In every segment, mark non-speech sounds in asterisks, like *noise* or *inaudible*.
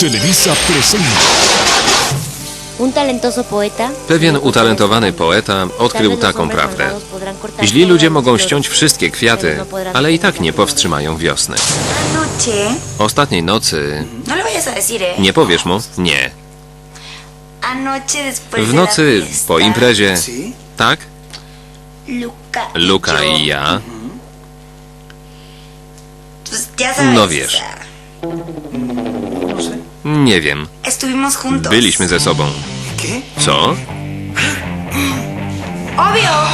Televisa presenta. Un talentoso poeta. Pewien utalentowany poeta odkrył taką prawdę. Źli ludzie mogą ściąć wszystkie kwiaty, ale i tak nie powstrzymają wiosny. Ostatniej nocy... no eh. Nie powiesz mu? Nie. W nocy po imprezie... Tak? Y Luka i ja... pues ya sabes, No wiesz. Nie wiem. Byliśmy ze sobą. Co?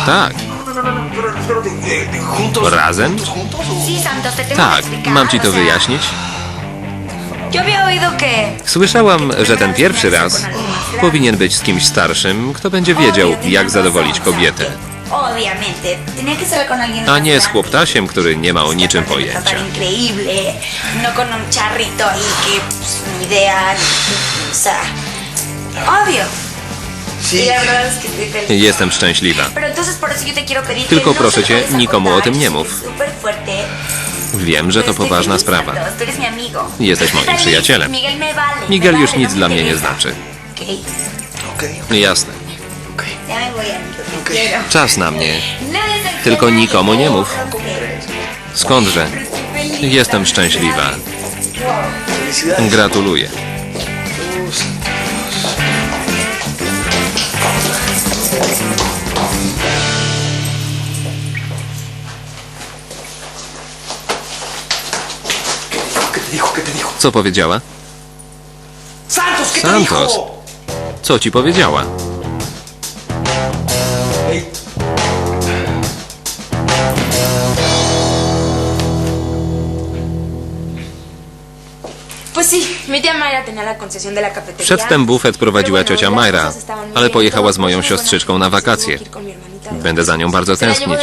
Tak. Razem? Tak. Mam ci to wyjaśnić? Słyszałam, że ten pierwszy raz powinien być z kimś starszym, kto będzie wiedział, jak zadowolić kobietę, Obviamente, tenía que ser con alguien a nie z chłoptasiem, który nie ma o niczym pojęcia. increíble, no con un charrito ahí que pues, ni idea, ni- o sea, obvio. Y la verdad es que estoy feliz. Jestem szczęśliwa. Pero entonces por eso yo te quiero pedir Tylko que no proszę se cię, lo vayas a nikomu o tym nie mów. súper fuerte. Wiem, że to estoy poważna feliz, sprawa. Santos, tú eres mi amigo. Jesteś moim Feliz, przyjacielem. Miguel me vale. Miguel me już vale, nic no dla mnie nie interesa. znaczy. Okej, Jasne. ya me voy. Quiero. Czas na mnie. Tylko nikomu nie mów. Skądże? Jestem szczęśliwa. Gratuluję. Co powiedziała? ¡Santos! Co ci powiedziała? Przedtem bufet prowadziła ciocia muy ale pojechała z moją siostrzyczką na wakacje. Będę za nią bardzo tęsknić. modo.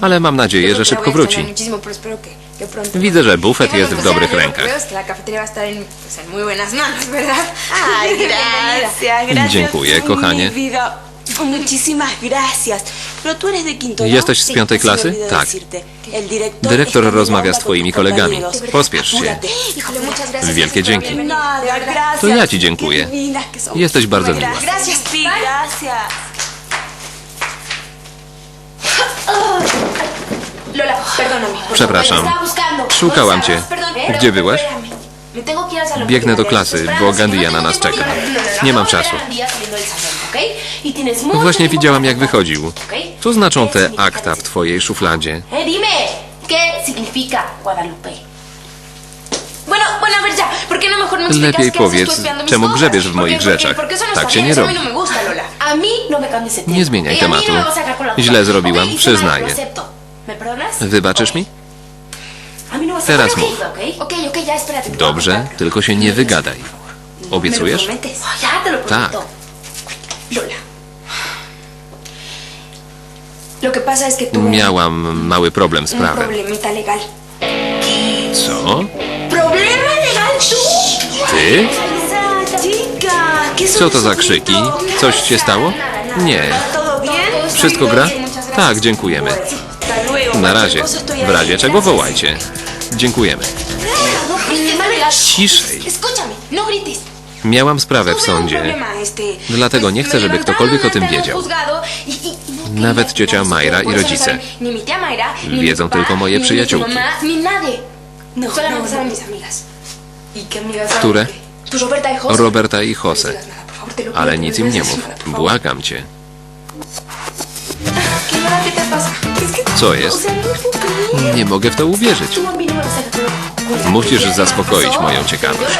Ale mam nadzieję, że szybko wróci. Widzę, że bufet Y jest w dobrych rękach. *laughs* Dziękuję, kochanie. Muchísimas gracias. Pero tú eres de quinto, ¿no? Jesteś z piątej klasy? Tak. dyrektor rozmawia z twoimi kolegami. Pospiesz się. Wielkie dzięki. To ja ci dziękuję. Jesteś bardzo miła. Gracias. Gracias. Przepraszam. Szukałam ¿Dónde cię. estabas? Perdón, pero- Gdzie byłaś? Biegnę do klasy, bo está esperando. Gandia na No nas czeka. No, no, no, Nie mam czasu. mucho Właśnie widziałam, jak wychodził. Co znaczą ¿Qué te akta w twojej szufladzie? Eh, dime, ¿qué significa Guadalupe? Bueno, bueno, a ver ya, ¿por qué no Lepiej powiedz, czemu grzebiesz w moich rzeczach? No Tak się nie robi. no no. Nie zmieniaj Y tematu. no Źle zrobiłam, y przyznaję. Wybaczysz mi? A mí no vas a Teraz mów. Dobrze, tylko się nie wygadaj. Obiecujesz? Tak. prometo. Lola. Lo que pasa es que tuve Miałam mały problem z prawem. Co? ¿Problema legal tú? Ty? Chica, ¿qué son Co to za krzyki? gritos? Coś się stało? Nie. Wszystko gra? Tak, dziękujemy. Na razie. W razie czego wołajcie. Dziękujemy. Ciszej. Miałam sprawę w sądzie. Dlatego nie chcę, żeby ktokolwiek o tym wiedział. Nawet ciocia supiera, i rodzice. Wiedzą tylko moje przyjaciółki. Które? Roberta i Jose. Ale nic im nie mów. Błagam cię. Co jest? Nie mogę w to uwierzyć. Musisz ¿Qué zaspokoić moją ciekawość.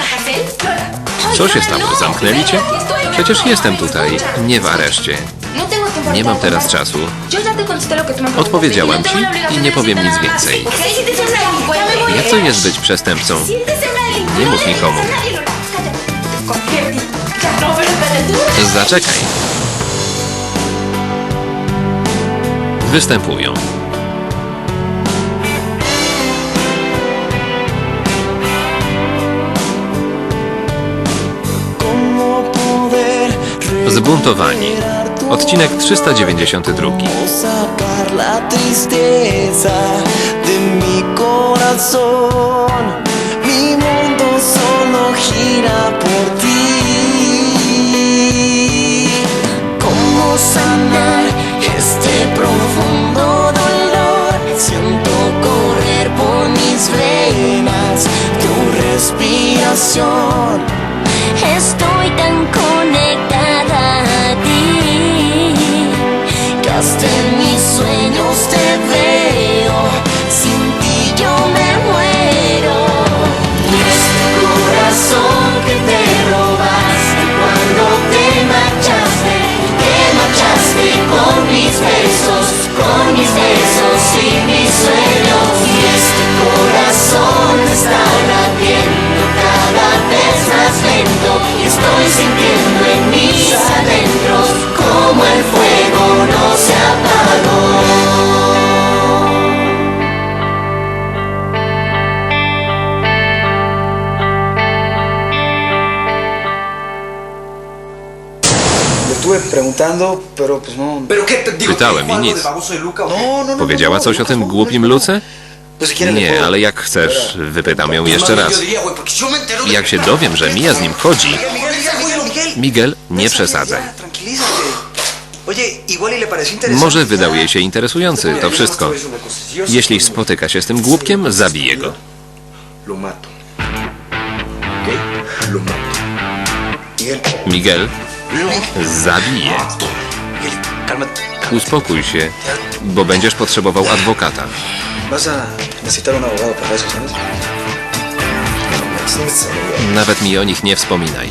Co się stało? Zamknęli cię? Przecież jestem tutaj, nie w areszcie. Nie mam teraz czasu. Tengo ci i nie powiem nic więcej. Jak to jest być przestępcą? Nie mów nikomu. digas występują Zbuntowani. Odcinek 392. la más lento. Y estoy sintiendo en mis adentros como el fuego no se apagó. Preguntando, pero pues no. ¿Pero qué? Te digo, Pytałem ¿te i dijo algo nic. No, no, no. Powiedziała coś o tym głupim. Luce? Nie, ale jak chcesz, wypytam ją jeszcze raz. Jak się dowiem, że Mia z nim chodzi, Miguel, nie przesadzaj. y. Może wydał jej się interesujący, to wszystko. Jeśli spotyka się z tym głupkiem, zabije go. Miguel, Miguel, zabije. Uspokój się, bo będziesz potrzebował adwokata. Nawet mi o nich nie wspominaj.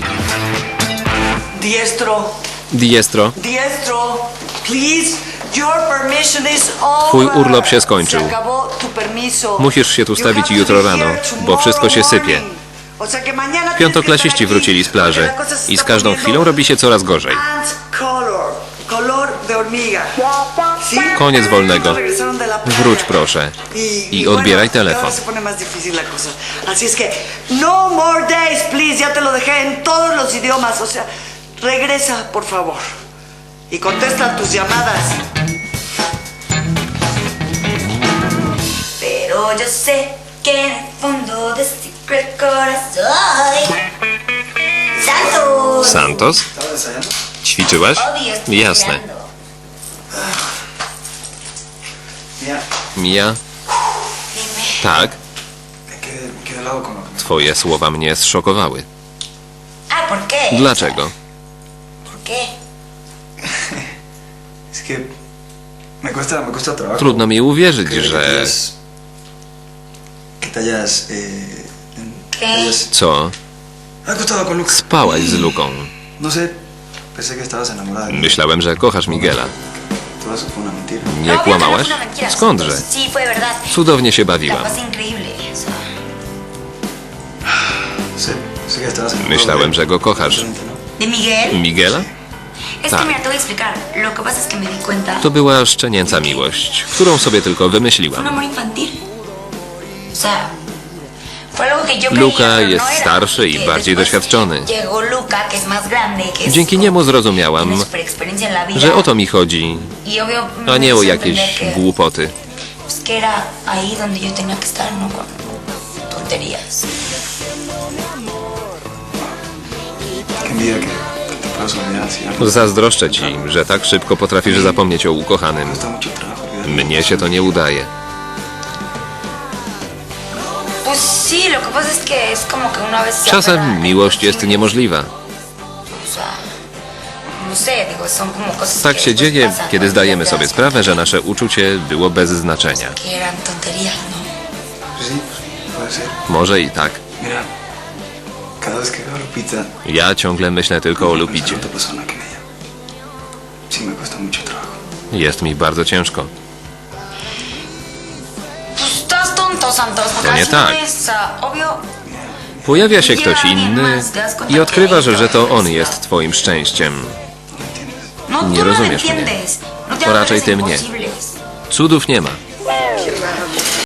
Diestro, Diestro, diestro, please, your permission is over. Twój urlop się skończył. Se acabó tu permiso. Musisz się tu You stawić have to jutro be rano, here bo wszystko się sypie. morning. O sea que mañana tienes Piątoklasiści que estar wrócili z plaży i z każdą chwilą robi się coraz gorzej. Hormiga. ¿Sí? Koniec wolnego. Wróć proszę. Y, I odbieraj telefon. Así es que, no more days, please. Ya te lo dejé en todos los idiomas. O sea, regresa, por favor. Y contesta tus llamadas. Pero yo sé que en el fondo de secret corazón. ¡Santos! Santos? Ćwiczyłaś? Jasne. Dime. Tak, twoje słowa mnie zszokowały. Dlaczego? *laughs* Trudno mi uwierzyć, że... Eh, Co? Spałaś z Luką. No. Myślałem, że kochasz Miguela. Nie no una mentira, Skądże? Cudownie się bawiłam. Myślałem, że go kochasz. ¿no? Miguela? Tak. To była szczenięca miłość, którą sobie tylko wymyśliłam. Luka jest no starszy i bardziej doświadczony. Dzięki niemu zrozumiałam, że o to mi chodzi, Y a me nie o jakieś głupoty. no. Zazdroszczę ci, że tak szybko potrafisz zapomnieć o ukochanym. Mnie się to nie udaje. Czasem miłość jest niemożliwa. No Tak się dzieje, kiedy cuando zdajemy sobie sprawę, że nasze uczucie było bez znaczenia. No? Może i tak. Ja ciągle myślę tylko o Lupicie. Jest mi bardzo ciężko. To nie tak. Pojawia się ktoś inny i odkrywasz, że to on jest twoim szczęściem. No, Nie rozumiesz mnie. No To raczej ty mnie. Cudów nie ma.